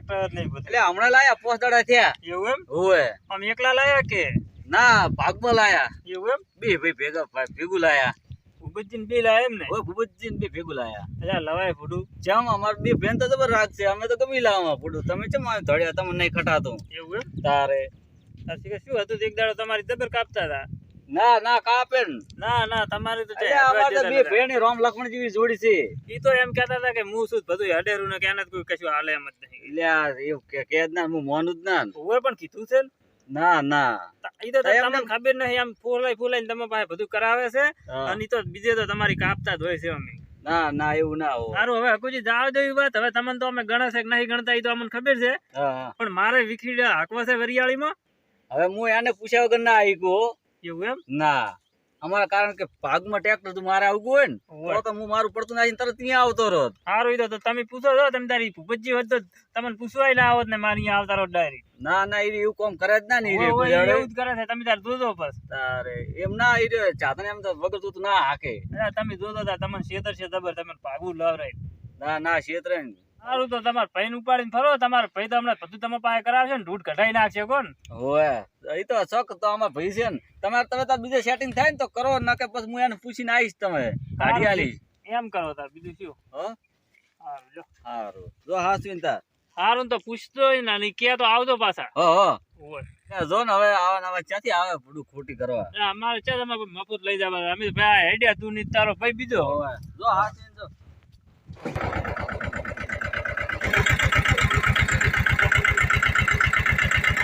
Tractor બધું? એટલે હમણાં લાયા પોસ દાડા થયા. એવું એમ? હોય આમ એકલા લાયા કે? ના ભાગમાં લાયા. એવું એમ? બે ભાઈ ભેગા ભેગું લાયા. ઉબજીને બે લાયા એમ ને હવે ભૂપતજી બે ભેગું લાયા. અલ્યા લવાય ફૂડું જેમ અમાર બે બેન તો જબર રાગ છે. અમે તો ગમી લાવવા પડું તમે ચમ ધડ્યા? તમને નહીં ખટાતું. એવું એમ? તારે. શું હતું? એક દાડો તમારી જબર કાપતા હતા. ના ના કાપે ના. ના તમારી તો અરે તો બે ભેણી રામ લક્ષ્મણ જેવી જોડી છે. ઈ તો એમ કહેતા હતા કે હું શું બધું હડેરું ને કે કોઈ કશું હાલે એમ જ નહીં. એટલે આ એવું કે કે જ ના હું મોનું જ ના. ને. પણ કીધું છે ના? ના ઈ તો તમને ખબર નહીં આમ ફૂલાઈ ફૂલાઈ તમે પાસે બધું કરાવે છે અને ઈ તો બીજે તો તમારી કાપતા જ હોય છે અમે. ના ના એવું ના હોય. સારું હવે હકુજી જાવ દેવી વાત હવે તમને તો અમે ગણે છે કે નહીં ગણતા ઈ તો અમને ખબર છે. પણ મારે વિખીડા હાકવા છે વરિયાળીમાં? હવે હું એને પૂછ્યા વગર ના આવી ગયો એવું એમ? ના. અમારા કારણ કે ભાગમાં ટ્રેક્ટર તું મારે આવવું હોય ને તો તો હું મારું પડતું નાખીને તરત ત્યાં આવતો રોત સારું તો તમે પૂછો છો તમે તારી ભૂપતજી હોત તો તમને પૂછવાય ના આવત ને મારે અહીંયા આવતા રહો ડાયરેક્ટ ના ના એ એવું કોમ કરે જ ના ને. એવું જ કરે છે તમે તાર જોજો બસ. તારે એમ ના એ રે ચાતને એમ તો વગર તું ના હાકે. તમે જોજો તમને શેતર છે જબર તમે ભાગવું લવરાય. ના ના ક્ષેત્રે ને. સારું તો તમારે ભાઈ ઉપાડીને ફરો તમારે ભાઈ તો હમણાં બધું તમારા પાસે કરાવશે ને ઢૂંઢ કઢાઈ નાખશે કોણ? હોય એ તો શોખ તો આમાં ભાઈ છે ને. તમારે તમે તો બીજે સેટિંગ થાય ને તો કરો નકે પછી હું એને પૂછીને આવીશ તમે કાઢી આલી એમ કરો તાર બીજું શું? હો? સારું સારું જો હા તાર. સારું તો પૂછતો ના નહીં કે તો આવજો પાછા. હો હો. જો ને હવે આવા નવા ક્યાંથી આવે ભૂડું ખોટી કરવા? અમારે છે તમે મફત લઈ જવા. અમે ભાઈ હેડ્યા તું ની તારો ભાઈ બીજો. હોવે જો હાસવીન જો.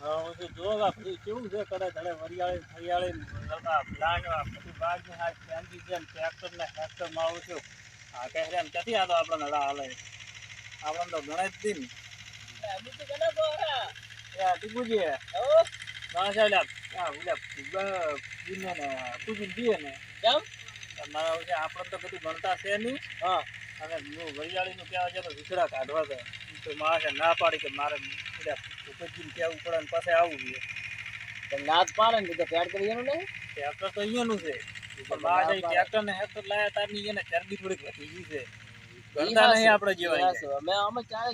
કેવું છે કદાચ વરિયાળી ફરિયાળી પ્લાન્ટ આ બધું બાગની હાથ ફેંકી છે ને ટ્રેક્ટર ને ટ્રેક્ટરમાં આવું છું. આ કહે છે એમ ક્યાંથી આપણને હડા હાલે? આપણને તો ગણે જ દી ને એ આ ટીકુજી ના છે ને દીએ ને. કેમ? મારા છે આપણે તો બધું ગણતા છે નહીં. હા. અને હું વરિયાળીનું કહેવા તો વિખડા કાઢવા છે તો મારે ના પાડી કે મારે પડે ને પાડે ને તો કરી એનું તો અહીંયાનું છે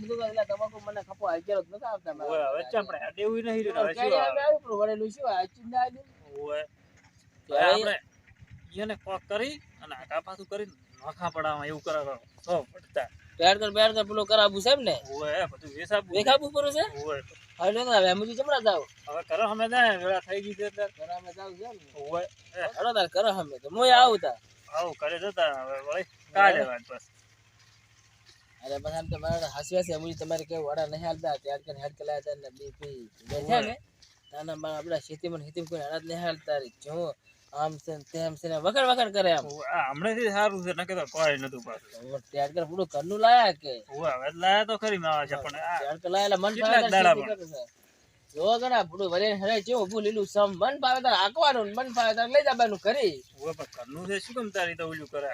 પણ જે તમાકુ મને ખપો હાજર જ નતા આવતા ઓય હવે નહીં રહ્યું હવે શું આવે? આવે આવી તો આપણે કોક કરી અને આટા પાછું કરીને નોખા પડાવવા, એવું કરે તો, પડતા પેડ કર પેડ કર પેલો કરાવું છે એમ ને? ઓય બધું વેસાબ દેખાવું પરો છે? ઓય હાલો તો હવે મુજી જમડા જાવ હવે કરો અમે જાય વેળા થઈ ગઈ છે એટલે ઘરામે જાવ છે ને. ઓય હાલો તાર કરો અમે તો. મોય આવું તા આવ કરે જતા હવે વળી કા વાત બસ અરે બસ તો મારે હાસી હાસી મુજી તમારે કે વડા નહીં હાલતા ત્યાર કે હેડ કલાયા હતા ને બીપી છે ને તાના બા આપડા ખેતીમાં ને ખેતીમાં કોઈ હાલત નહીં હાલતા રે જો આમ છે તેમ છે ને વખર વખર કરે આ હમણાંથી સારું છે નકે તો કોઈ નતું પાછું ત્યાર કર પૂરું ઘરનું લાયા કે? ઓવા હવે લાયા તો ખરી માં છે પણ ત્યાર કર લાયા મન ફાવે દાડા. જો ગણા પૂરું વરે હરે જેવું ઉભું લીલું સમ મન ફાવે તાર આકવાનું મન ફાવે તાર લઈ જવાનું કરી ઓવા પણ ઘરનું છે શું કેમ તારી તો ઓલું કરે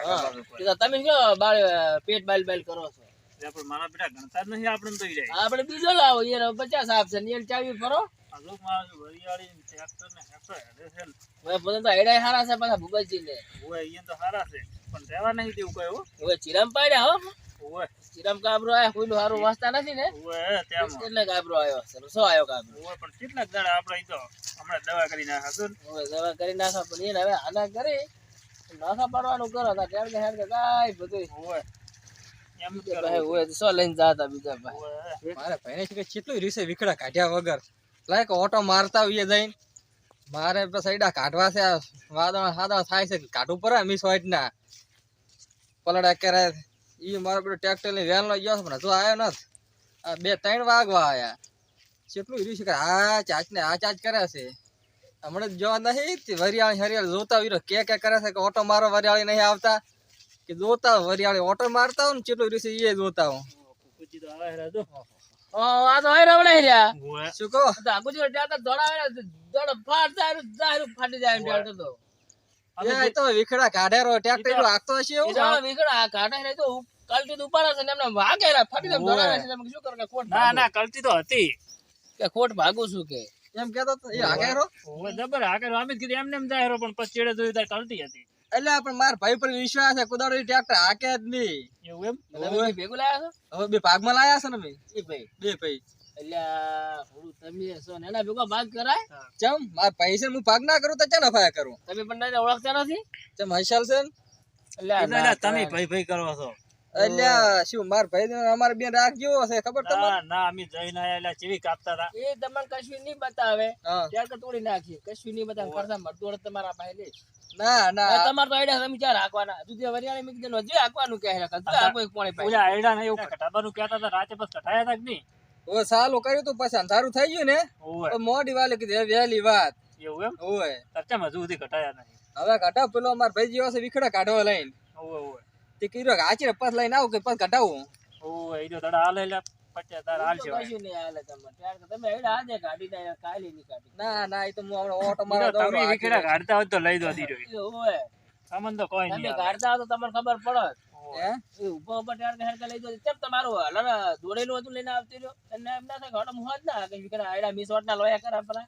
તમે કયો બાળ પેટ બાલ બાલ કરો છો. પણ મારા બેટા ગણતા જ નહીં આપણે તો ઈ આપણે બીજો લાવો એનો પચાસ આપશે ને એને ચાવી ફરો. આ લોક માણસ વરિયાળી ને ને હેક્ટર હેડે છે હવે પોતે તો હેડાય હારા છે પાછા ભૂગતજી ને ઓય અહીંયા તો સારા છે પણ રહેવા નહીં દેવું કઈ હો. ચિરામ પાડ્યા હો. ઓય ચિરામ કાબરો આયા કોઈનું હારું વાંચતા નથી ને? ઓય ત્યાં કાબરો આવ્યો છે સો આવ્યો કાબરો ઓય પણ કેટલાક દાડા આપણે ઈ તો હમણાં દવા કરી નાખ્યા છે દવા કરી નાખો પણ એને હવે આના કરી નાખા પાડવાનું કરો તા ટેડ કે હેડ કે કાંઈ બધું ઓય ઓટો મારતા હોઈએ જઈને. મારે બસ એડા કાઢવા છે આ વાદળ સાદળ થાય છે કાઢવું પડે મિસ વાઈટ ના પલડા કરે ઈ મારો બધો ટ્રેક્ટરની વેન લઈ ગયો છે પણ હજુ આવ્યો નથી. આ બે ત્રણ વાગવા આયા. કેટલું હીરું છે કે આ ચાચ ને આ ચાચ કરે છે? હમણાં જ જોવા નહીં તે વરિયાળી હરિયાળી જોતા વીરો કે કે કરે છે કે ઓટો મારો વરિયાળી નહીં આવતા? કે જોતા વરિયાળી ઓટો મારતા હોય ને ચેટલો રીસે એ જોતા હો કુકુજી તો આવે હેરા જો ઓ આ તો હોય રવડે રહ્યા. શું કહો? તો આ ગુજરાત ટ્રેક્ટર દોડાવે દોડ ફાટ જાય જાય ફાટી જાય ટ્રેક્ટર તો. એ તો વિખડા કાઢેરો ટ્રેક્ટર એટલું હાંકતો હશે એ એવું વિખડા કાઢે રે ને તો કલટી તો ઉપાડે છે ને એમને વાગે રા ફાટી જાય દોડાવે છે તમે શું કરો કે ખોટ ના ભાગું? ના કલતી તો હતી. કે ખોટ ભાગું છું કે? એમ કેતો એ આગેરો જબર આગેરો કર્યો કીધું એમને એમ જાય હેરો પણ પછી ચેડે જોયું ત્યારે કલતી હતી. એટલે પણ માર ભાઈ પર વિશ્વાસ છે કુદાડો ટ્રેક્ટર હાકે જ નહીં. એવું એમ? તમે બે ભેગું લાયા છો? હવે બે ભાગમાં લાયા છે ને ભાઈ એ ભાઈ? બે ભાઈ. એટલે થોડું તમે છો ને એના ભેગો ભાગ કરાય? ચમ માર છે હું ભાગ ના કરું તો ચા નફાયા કરું? તમે પણ એને ઓળખતા નથી? ચમ હશાલ છે ને? એટલે તમે ભાઈ ભાઈ કરો છો. અલ્યા શું માર ભાઈ અમારે બેન જેવો હશે ખબર તમને? ના ના અમે જઈને આયા એટલે ચીવી કાપતા હતા. એ તમને કશું નહીં બતાવે. ત્યાં તો તોડી નાખીએ. કશું નહીં બતાવે. કરતા મરદોડ તમારા ભાઈ લે. ના ના. તમારે તો આઈડિયા તમે ચાર હાંકવાના હજુ ત્યાં મેં કીધું હજુ હાંકવાનું કહે છે. કશું એક પોણે પાસે ઓલા આયડા ને એવું કટાબાનું કહેતા હતા રાતે બસ કટાયા હતા કે નહીં? ઓ સાલું કર્યું તું પછી અંધારું થઈ ગયું ને મોડી વાલે કીધું વહેલી વાત. એવું એમ? ઓય. તરચમ હજુ સુધી કટાયા નહીં? હવે ઘટા પેલો માર ભાઈ જેવો છે વિખડા કાઢવા લઈને. તે કીરો કે આચરે પાસ લઈને આવું કે પાસ ઘટાવું ઓ એ જો હાલે લે પટ્યા તાર હાલ છે કશું નહીં હાલે તમને. ત્યાર તો તમે આજે ગાડી કાલી કાઢી ના ના એ તો હું હમણાં ઓટો મારવા તમે વિકેડા કાઢતા હોય તો લઈ દો ઓય તો કોઈ તમે નહીં આવે. કાઢતા હો તો તમને ખબર પડે. હે? ઊભો ઊભો ત્યાર કે હેરકા લઈ દો. કેમ તમારું હલર દોડેલું હતું લઈને આવતી રહ્યો? અને એમ ના થાય ઘોડા મુહાજ ના કે આઈડા મિસ ના લોયા કરા પરા.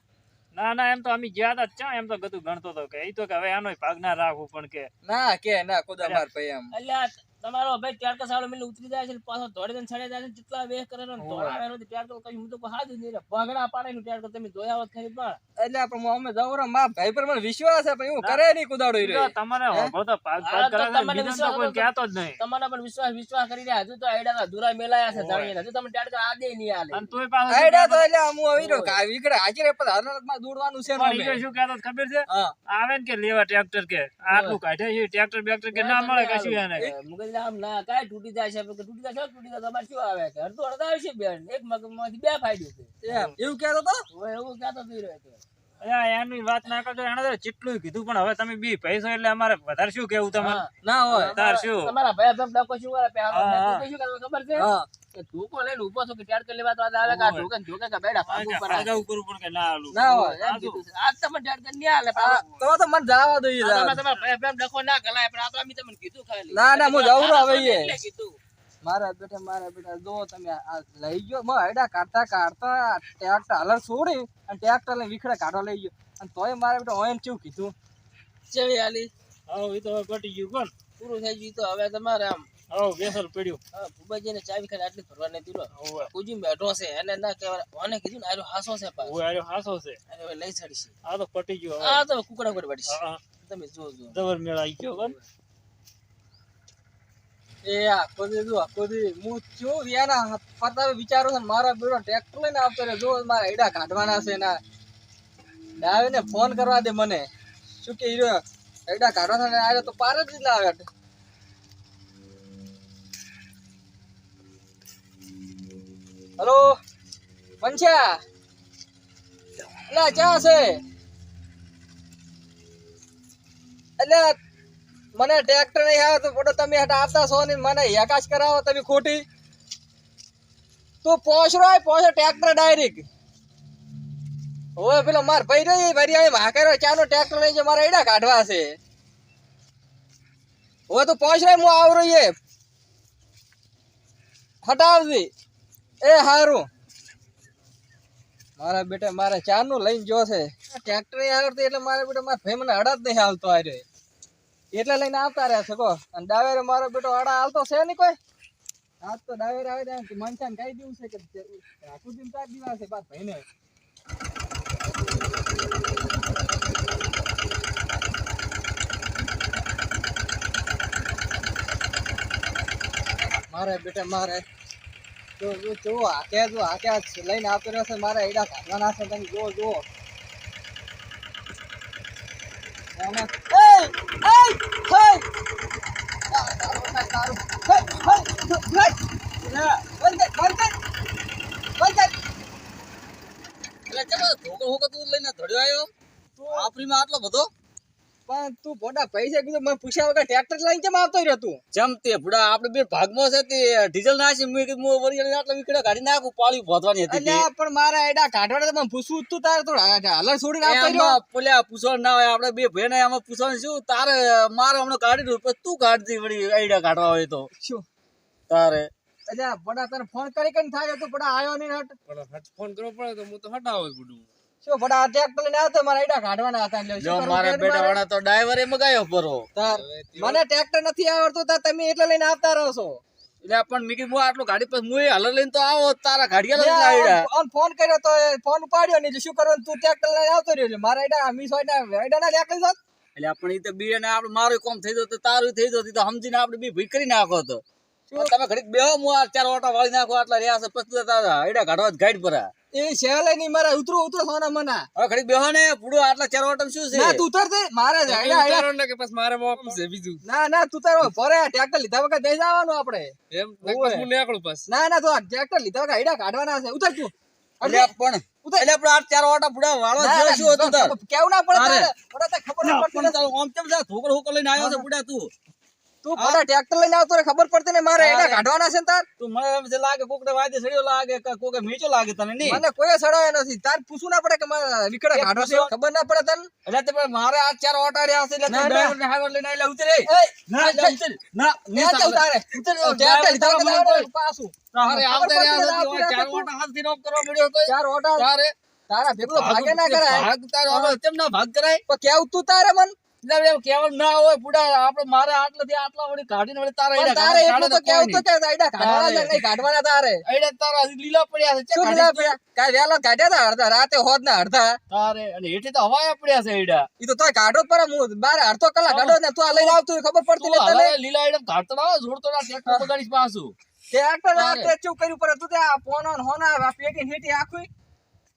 ના ના એમ તો અમે જ્યાં હતા ચા એમ તો બધું ગણતો હતો કે એ તો કે હવે આનો ભાગ ના રાખવું પણ કે ના કે ના ખુદા માર ભાઈ એમ. એટલે તમારો ભાઈ ત્યાર કે સાલો મિલ ઉતરી જાય છે પાછો દોડે દઈને છડે જાય છે જેટલા વેહ કરે ને દોડાવે ને ત્યાર તો કઈ હું તો હાથ જ નહીં ભગડા પાડે ને ત્યાર તો તમે જોયા હોત ખરી પણ. એટલે આપણે અમે જવરો માં ભાઈ પર મને વિશ્વાસ છે પણ હું કરે નહીં કુદાડો રહ્યો. તમારે હોભળો તો પાક કરે તમને વિશ્વાસ કોઈ કહેતો જ નહીં. તમારા પર વિશ્વાસ વિશ્વાસ કરી રહ્યા. હજુ તો આઈડા ના દુરા મેલાયા છે જાણીને હજુ તમે ત્યાર તો આદે નહીં આલે. અને તોય પાછો આઈડા તો એટલે હું આવી રહ્યો કા આ હાજર પર પણ માં દોડવાનું છે ને પણ શું કહેતો ખબર છે? આવે ને કે લેવા ટ્રેક્ટર કે આટલું કાઢે છે ટ્રેક્ટર બેક્ટર કે ના મળે કશું એને. આમ ના કાંઈ તૂટી જાય છે તૂટી જાય તૂટી જાય તમારે શું આવે કે? અડધું અડધા આવશે બેન. એક મગમાંથી બે ફાયદો છે. એવું કહેતો તો? એવું ક્યાં તો થઈ રહ્યો છે. એની વાત ના કરતો એને તો કીધું પણ હવે તમે બી પૈસો એટલે અમારે વધારે શું કેવું તમારે? ના હોય. તાર શું? તમારા ભાઈ ડકો શું કરે ખબર છે? કે ધોકો લઈને ઊભો છો કે ટ્યાર લેવા તો આજે આવે કે ઢોકે ઢોકે કે બેડા ભાગ ઉપર આવે. આગળ પણ કે ના હાલું. ના હોય એમ કીધું છે. તમે ટ્યાર કરી નહીં હાલે તો તો મને જવા દો ઈ તમે તમારા ભાઈ ભાઈ ડકો ના ગલાય પણ આ તો અમે તમને કીધું ખાલી. ના ના હું જવું રહું હવે ઈ. કીધું. મારા બેટા મારા બેટા જો તમે આ લઈ ગયો માં હેડા કાઢતા કાઢતા ટ્રેક્ટર હલર છોડી અને ટ્રેક્ટર લઈને વિખડે કાઢો લઈ ગયો. અને તોય મારા બેટા ઓએમ ચેવું કીધું? ચેવી હા એ તો પટી ગયું કોણ? પૂરું થઈ ગયું તો હવે તમારે આમ હા બેસર પડ્યું. હા ભૂપાજીને ચાવી ખાલી આટલી ભરવા નહીં દીધો કુજી બેઠો છે એને ના કહેવાય. ઓને કીધું ને આરો હાસો છે પા ઓવે આરો હાસો છે. અરે લઈ ચડી છે આ તો પટી ગયો આ તો કુકડા પર પડી હા. તમે જો જો દવર મેળ આવી ગયો બન એ આખો દી જો આખો દી. હું ચેવું રિયાના ફરતા વિચારો છે મારા બેડો ટ્રેક્ટર લઈને આવતો રે જો મારા હેડા કાઢવાના છે ના આવીને ફોન કરવા દે મને. શું કે હીરો હેડા કાઢવાના ને આરે તો પાર જ ના હલો? પંચ્યા એટલે ક્યાં છે? એટલે મને ટ્રેક્ટર નહીં આવે તો પડો તમે હટા આવતા છો ને મને હેકાશ કરાવો તમે ખોટી. તું પહોંચરો પહોંચો ટ્રેક્ટર ડાયરેક્ટ ઓય પેલો માર ભાઈ રહી ભરી કર્યો ચાનો ટ્રેક્ટર લઈ જાય મારા એડા કાઢવા છે. હવે તું પહોંચરો હું આવરો એ હટાવજી. એ હારું. મારા બેટા, મારા ચાનું લઈને જો છે. ટ્રેક્ટર આવડતું એટલે મારા બેટા, મારા ભાઈ મને હડા જ નહીં હાલતો આવ્યો એટલે લઈને આવતા રહ્યા છે કો અને ડાવેરે મારો બેટો અડા હાલતો છે નહીં કોઈ? આજ તો ડાવેર આવે ત્યાં મનસાન કહી દેવું છે કે આખું દિન ચાર દિવસ છે બાદ ભાઈને. મારે બેટા, મારે જો જો જો હાકે જો હાકે લઈને આવતો રહ્યો છે મારા એડા કાઢવાના છે તમે જો જો. આ ધોકો તું લઈને ધડ્યો આવ્યો આપરીમાં આટલો બધો? પણ તું મોટા પૈસા કીધું મને પૂછ્યા વગર ટ્રેક્ટર લઈને કેમ આવતો રહ્યો તું? જેમ તે ભુડા આપણે બે ભાગમાં છે તે ડીઝલ નાખી મેં કીધું હું વરી આટલા વીકડા કાઢી નાખું પાળી ભોતવાની હતી અલ્યા પણ મારા એડા કાઢવાના તમે પૂછવું તું તારે તો હલર છોડીને આવતો રહ્યો. પોલ્યા પૂછવા ના હોય આપણે બે ભાઈને આમાં પૂછવાનું શું? તારે મારો હમણાં કાઢી દઉં પછી તું કાઢતી વળી આઈડિયા કાઢવા હોય તો. શું? તારે. અલ્યા બડા તને ફોન કરી કરીને થાય તો બડા આયો નહીં હટ. ફોન કરવો પડે તો હું તો હટાવું બધું. શું બડા આ લઈને આવતો? મારા એડા કાઢવાના હતા એટલે જો મારા બેટા વાળા તો ડ્રાઈવરે મગાયો પરો મને ટ્રેક્ટર નથી આવડતું તાર તમે એટલે લઈને આવતા રહો છો. એટલે પણ મીકી હું આટલું ગાડી પછી હું હલર લઈને તો આવો તારા ગાડીયા લઈને આઈડા ઓન ફોન કર્યો તો એ ફોન ઉપાડ્યો નહીં શું કરવાનું? તું ટ્રેક્ટર લઈને આવતો રહ્યો એટલે મારા એડા મીસ હોય એડા ના લેકલી જાત એટલે આપણે ઈ તો બે ને આપણે મારું કોમ થઈ જતો તારું થઈ જતો તો સમજીને આપણે બી ભઈ કરી નાખો તો. તમે ઘડીક બેહો હું આ ચાર ઓટા વાળી નાખો આટલા રહ્યા છે પછી તારા આઈડા કાઢવા ગાઈડ પર. આ. એ સહેલે નહીં મારા ઉતરો ઉતરો સોના મના. હવે ઘડીક બેહો ને પૂડો આટલા ચાર ઓટા શું છે? ના તું ઉતર દે મારે જ આયડા, આયડા. ને કે પછી મારે મોકલું છે બીજું? ના ના તું તારો ભરે ટ્રેક્ટર લીધા વગર દઈ જવાનું આપણે. એમ? પછી હું નીકળું પછી. ના ના તો આ લીધા વગર આયડા કાઢવાના છે. ઉતર તું. એટલે પણ એટલે આપણે આ ચાર ઓટા પૂડા વાળો ના, શું હતું કેવું ના પડે ખબર ના પડતી કેમ ઠોકર હોકર લઈને આવ્યો છે તું? તું પડે ટ્રેક્ટર લઈને આવતો રે ખબર પડતી ને મારે એને કાઢવાના છે તાર? તું મને એમ છે લાગે કોકને વાદે સડ્યો લાગે કે કોકે મીચો લાગે તને નહીં? મને કોઈ સડાયો નથી. તાર પૂછવું ના પડે કે મારે વિકડા કાઢો છે ખબર ના પડે તને? એટલે તે પણ મારે આ ચાર ઓટા રહ્યા છે એટલે તું ડ્રાઈવર ને. હાઈવર લઈને આયેલા ઉતરે. ના ઉતર. ના ન્યા જાઉં તારે. ઉતર. ટ્રેક્ટર લીધા પાછું. તારે આવતે રહ્યા ને ચાર ઓટા હાથથી નોક કરવા મળ્યો તો ચાર ઓટા તારે તારા ભેગલો ભાગે ના કરાય. ભાગ તારો કેમ ના ભાગ કરાય? પણ કેવું તું તારે મન? એટલે એમ કહેવાનું ના હોય બુડા આપણે મારે આટલાથી આટલા વળી કાઢીને વળી તારા તારે એટલું તો તો કેવું તો કે આયડા કાઢવાના નહીં કાઢવાના તારે. એડા તારા લીલા પડ્યા છે શું ચા પડ્યા? કાંઈ વહેલા કાઢ્યા તા અડધા? રાતે હોદ ના અડધા? તારે અને હેઠે તો હવાયા પડ્યા છે ઈ તો તોય કાઢો જ હું બાર અડધો કલાક કાઢો ને તું આ લઈને આવતું ખબર પડતી તું તને? લીલા એડા કાઢતો ના જોડતો ના ટ્રેક્ટર બગાડીશ પાછું. ટ્રેક્ટર રાતે ચેવું કર્યું પડે? તું તે આ ફોન ને હોના પેટી હેટી આખું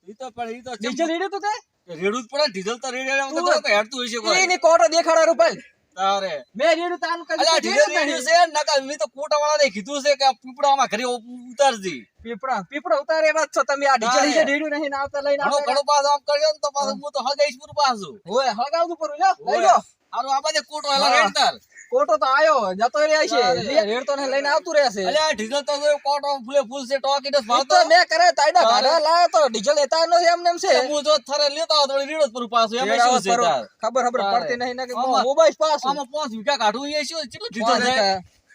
ઈ તો પણ ઈ તો ડીઝલ હીડ્યું તું તે? રેડું જ પડે ડીઝલ તો રેડે તું- થોડું કઈ. કોટો દેખાડો રૂપલ. તારે. મેં રેડ્યું તાનું કદી ડીઝલ રેડ્યું રેડ્યું છે નકા મેં તો કોટાવાળાને કીધું છે કે પીપળામાં ઘરે ઉતારજી. પીપળા પીપળા ઉતારે એવા છો તમે આ ડીઝલ તારે. રેડ્યું નહીં આવતા લઈને ઘણો ઘણો પાછો આમ કર્યો ને તો પાછો હું. તો હગાઈશ પૂરું પાછું. હોય હળગાવતું પડું લ્યો લઈ. લો હારું આ બાજુ કોટો એલા રેડતાર કોટો તો આયો જતો રહ્યા છે. તારે. રેડતો ને લઈને આવતું રહેશે અલે આ ડીઝલ તો જો કોટો ફૂલે ફૂલ છે ટોકી તો ભાવતો તો કરે તાઈડા ઘરે લાયો તો ડીઝલ લેતા નો એમ નેમ એમ છે. હું જો થરે લેતો આવતો રેડો જ પૂરું પાછું. શું છે ખબર ખબર પડતી નહીં ને કે મોબાઈલ પાસ આમાં પાંચ વીઘા કાઢું એ શું કેટલું ડીઝલ છે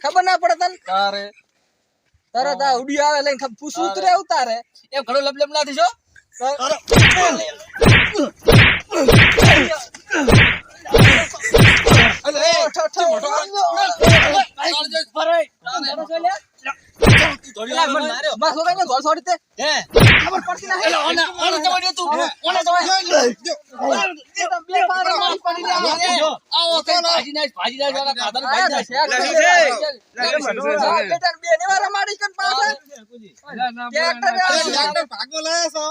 ખબર ના પડે તને? તારે. તરત આ ઉડી આવે લઈને પૂછવું ઉતરે ઉતારે એમ ઘણો લબલબ ના થઈશો બસ ભાગમાં લાયા છો?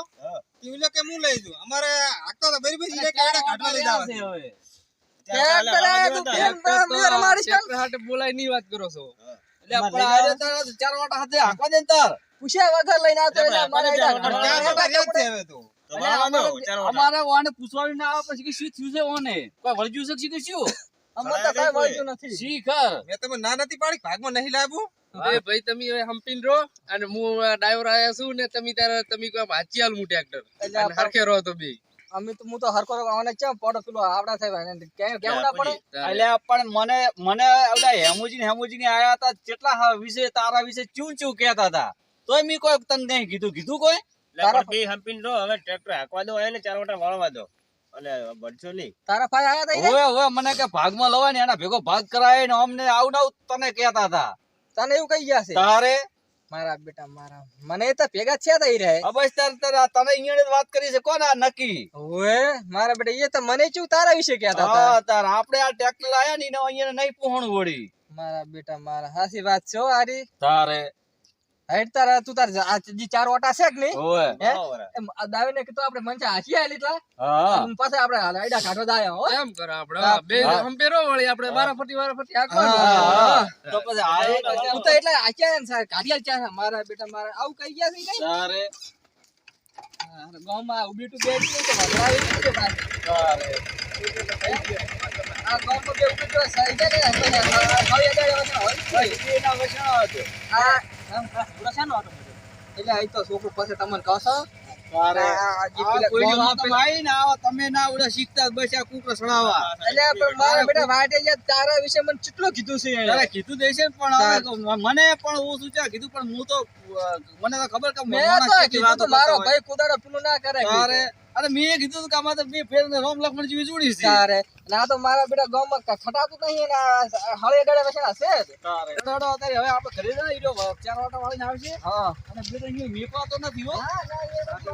કે હું લઈ જઉં? અમારે આખો તો બરી બરી કાઢવા લઈ જાવ. બોલાયની વાત કરો છો. એટલે આપણે આરે તારા ચાર વાટા હાથે હાંકવા દે તાર. પૂછ્યા વગર લઈને આવતો એટલે મારે આયડા ત્યાં કાઢવા. તો રહ્યા જ છે હવે તો એટલે અમારે- અમારે ઓને પૂછવાનું ના આવે પછી કે શું થયું છે ઓને કોઈ વળગ્યું છે કે શું? કે તો કાંઈ વળગ્યું નથી. શીખર. મેં તમે ના નથી પાડી ભાગમાં નહીં લાવ્યું. એ ભાઈ તમે હવે હંપીન રહો અને હું ડ્રાઈવર આયા છું ને તમે ત્યારે તમે કોઈ વાંચી આલ હું ટ્રેક્ટર હરખે રહો તો બે. અમે તો હું તો હરકો આવને છે પડો પેલો આવડા થાય ને કેમ કેમ ના પડે? એટલે પણ મને મને આવડા હેમુજી ને હેમુજી ને આયા હતા કેટલા વિશે તારા વિશે ચૂં ચૂં કહેતા હતા. તોય મી કોઈ તને નહીં કીધું. કીધું કોઈ? તારા બે હંપીને દો હવે ટ્રેક્ટર હાકવા દો એને ચાર વટા વાળવા દો. અને બનશો નહીં. તારા ભાઈ આયા તા ઈ રે? હવે હવે મને કે ભાગમાં લવાય ને એના ભેગો ભાગ કરાય ને અમને આવું ના તને કહેતા હતા. તને એવું કઈ ગયા છે? તારે મારા બેટા મારા. મને તો ભેગા છે તા રે હવે તાર તાર તને અહીંયા વાત કરી છે. કોણ આ નક્કી? ઓએ મારા બેટા એ તો મને ચું તારા વિશે કહેતા હતા હા તાર આપણે આ ટ્રેક્ટર લાયા ને એને અહીંયા નહીં પહોંચવું વળી. મારા બેટા મારા. હાસી વાત છે આરી તારે હેડ તારા તું તાર જે ચાર ઓટા છે કે નહીં ઓય દાવે ને કીધું આપણે મંચા હાચી આલી એટલા હા અને આપણે હાલ કાઢવા દાયા હો એમ કરો આપણે બે હા. વળી આપણે વારા ફરતી વારા ફરતી હા, હાંકવાનું. હા. તો પછી આ તું તો એટલે ને આલ મારા બેટા મારા આવું કઈ ગયા છે ઈ કઈ? ગામમાં તો એટલે તો છોકરું પાસે તમને તમે ના ઉડે શીખતા બસ આ કુકર સડાવવા. એટલે પણ મારા બેટા વાટે તારા વિશે મને કેટલું કીધું છે કીધું દેશે પણ મને પણ હું શું કીધું પણ હું તો મને તો ખબર કે મારો ભાઈ કુદાડો પેલું ના કરે અરે મેં કીધું તું કે તો બે ફેર ને રામ લક્ષ્મણ જેવી જોડી છે. તારે. ના તો મારા બેટા ગામમાં ખટાતું નહીં ને હળે ગળે બેઠા છે જ. દોડો અત્યારે હવે આપણે ઘરે જાય ઈરો ચાર વાટા વાળીને આવશે હા. અને બે તો અહીંયા મેકવા તો નથી હો. ના, ના, એ તો.